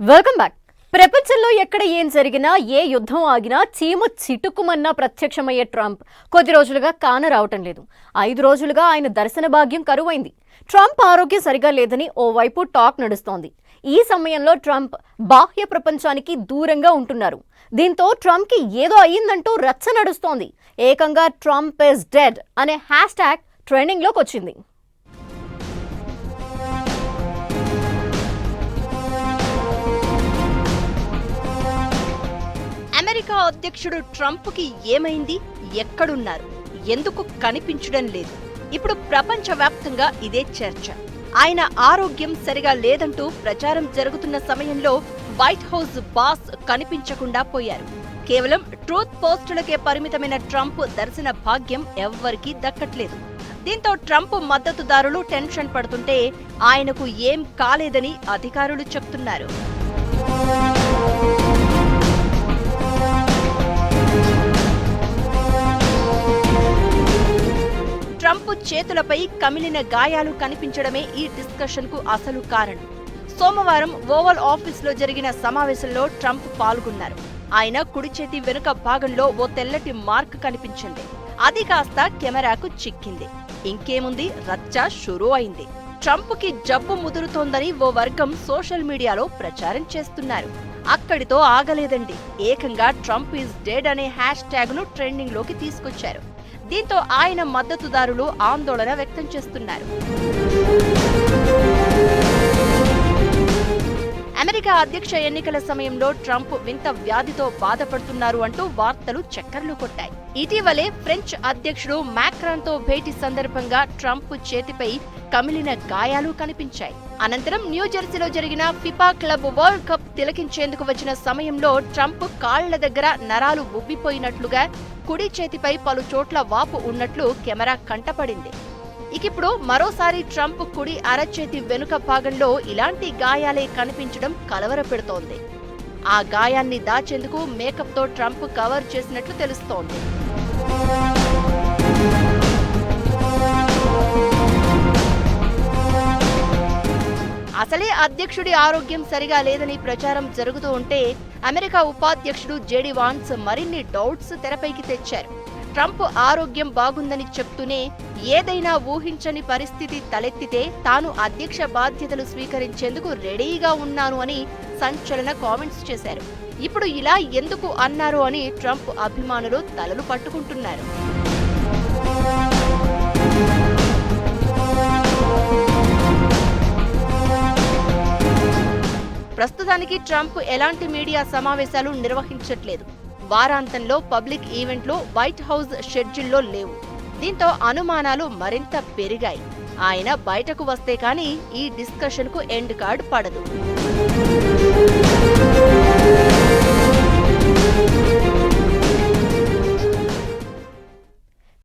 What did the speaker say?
Welcome back ప్రపంచంలో ఎక్కడ ఏం జరిగినా ఏ యుద్ధం ఆగినా చీమ చిటుకుమన్నా ప్రత్యక్షమయ్యే ట్రంప్ కొద్ది రోజులుగా కాన రావటం లేదు. ఐదు రోజులుగా ఆయన దర్శన భాగ్యం కరువైంది. ట్రంప్ ఆరోగ్యం సరిగా లేదని ఓవైపు టాక్ నడుస్తోంది. ఈ సమయంలో ట్రంప్ బాహ్య ప్రపంచానికి దూరంగా ఉంటున్నారు. దీంతో ట్రంప్కి ఏదో అయ్యిందంటూ రచ్చ నడుస్తోంది. ఏకంగా ట్రంప్ ఇస్ డెడ్ అనే హ్యాష్ ట్యాగ్ ట్రెండింగ్లోకి వచ్చింది. అమెరికా అధ్యక్షుడు ట్రంప్కి ఏమైంది? ఎక్కడున్నారు? ఎందుకు కనిపించడం లేదు? ఇప్పుడు ప్రపంచవ్యాప్తంగా ఇదే చర్చ. ఆయన ఆరోగ్యం సరిగా లేదంటూ ప్రచారం జరుగుతున్న సమయంలో వైట్ హౌస్ బాస్ కనిపించకుండా పోయారు. కేవలం ట్రూత్ పోస్టులకే పరిమితమైన ట్రంప్ దర్శన భాగ్యం ఎవ్వరికీ దక్కట్లేదు. దీంతో ట్రంప్ మద్దతుదారులు టెన్షన్ పడుతుంటే ఆయనకు ఏం కాలేదని అధికారులు చెప్తున్నారు. చేతులపై కమిలిన గాయాలు కనిపించడమే ఈ డిస్కషన్కు అసలు కారణం. సోమవారం ఓవల్ ఆఫీస్లో జరిగిన సమావేశంలో ట్రంప్ పాల్గొన్నారు. ఆయన కుడి చేతి వెనుక భాగంలో ఓ తెల్లటి మార్క్ కనిపించింది. అది కాస్త కెమెరాకు చిక్కింది. ఇంకేముంది? రచ్చ షురూ అయింది. ట్రంప్కి జబ్బు ముదురుతోందని ఓ వర్గం సోషల్ మీడియాలో ప్రచారం చేస్తున్నారు. అక్కడితో ఆగలేదండి. ఏకంగా ట్రంప్ ఈజ్ డెడ్ అనే హ్యాష్ ట్యాగ్ను తీసుకొచ్చారు. దీంతో ఆయన మద్దతుదారులు ఆందోళన వ్యక్తం చేస్తున్నారు. అమెరికా అధ్యక్ష ఎన్నికల సమయంలో ట్రంప్ వింత వ్యాధితో బాధపడుతున్నారు అంటూ వార్తలు చక్కర్లు కొట్టాయి. ఇటీవలే ఫ్రెంచ్ అధ్యక్షుడు మ్యాక్రాన్తో భేటీ సందర్భంగా ట్రంప్ చేతిపై కమిలిన గాయాలు కనిపించాయి. అనంతరం న్యూజెర్సీలో జరిగిన ఫిఫా క్లబ్ వరల్డ్ కప్ తిలకించేందుకు వచ్చిన సమయంలో ట్రంప్ కాళ్ళ దగ్గర నరాలు ఉబ్బిపోయినట్లుగా కుడి చేతిపై పలు చోట్ల వాపు ఉన్నట్లు కెమెరా కంటపడింది. ఇకిప్పుడు మరోసారి ట్రంప్ కుడి అరచేతి వెనుక భాగంలో ఇలాంటి గాయాలే కనిపించడం కలవరపెడుతోంది. ఆ గాయాన్ని దాచేందుకు మేకప్తో ట్రంప్ కవర్ చేసినట్లు తెలుస్తోంది. అసలే అధ్యక్షుడి ఆరోగ్యం సరిగా లేదని ప్రచారం జరుగుతూ ఉంటే అమెరికా ఉపాధ్యక్షుడు జేడీ వాన్స్ మరిన్ని డౌట్స్ తెరపైకి తెచ్చారు. ట్రంప్ ఆరోగ్యం బాగుందని చెప్తూనే ఏదైనా ఊహించని పరిస్థితి తలెత్తితే తాను అధ్యక్ష బాధ్యతలు స్వీకరించేందుకు రెడీగా ఉన్నాను అని సంచలన కామెంట్స్ చేశారు. ఇప్పుడు ఇలా ఎందుకు అన్నారు అని ట్రంప్ అభిమానులు తలలు పట్టుకుంటున్నారు. ప్రస్తుతానికి ట్రంప్ ఎలాంటి మీడియా సమావేశాలు నిర్వహించట్లేదు. వారాంతంలో పబ్లిక్ ఈవెంట్లు వైట్ హౌస్ షెడ్యూల్లో లేవు. దీంతో అనుమానాలు మరింత పెరిగాయి. ఆయన బయటకు వస్తే కానీ ఈ డిస్కషన్కు ఎండ్ కార్డ్ పడదు.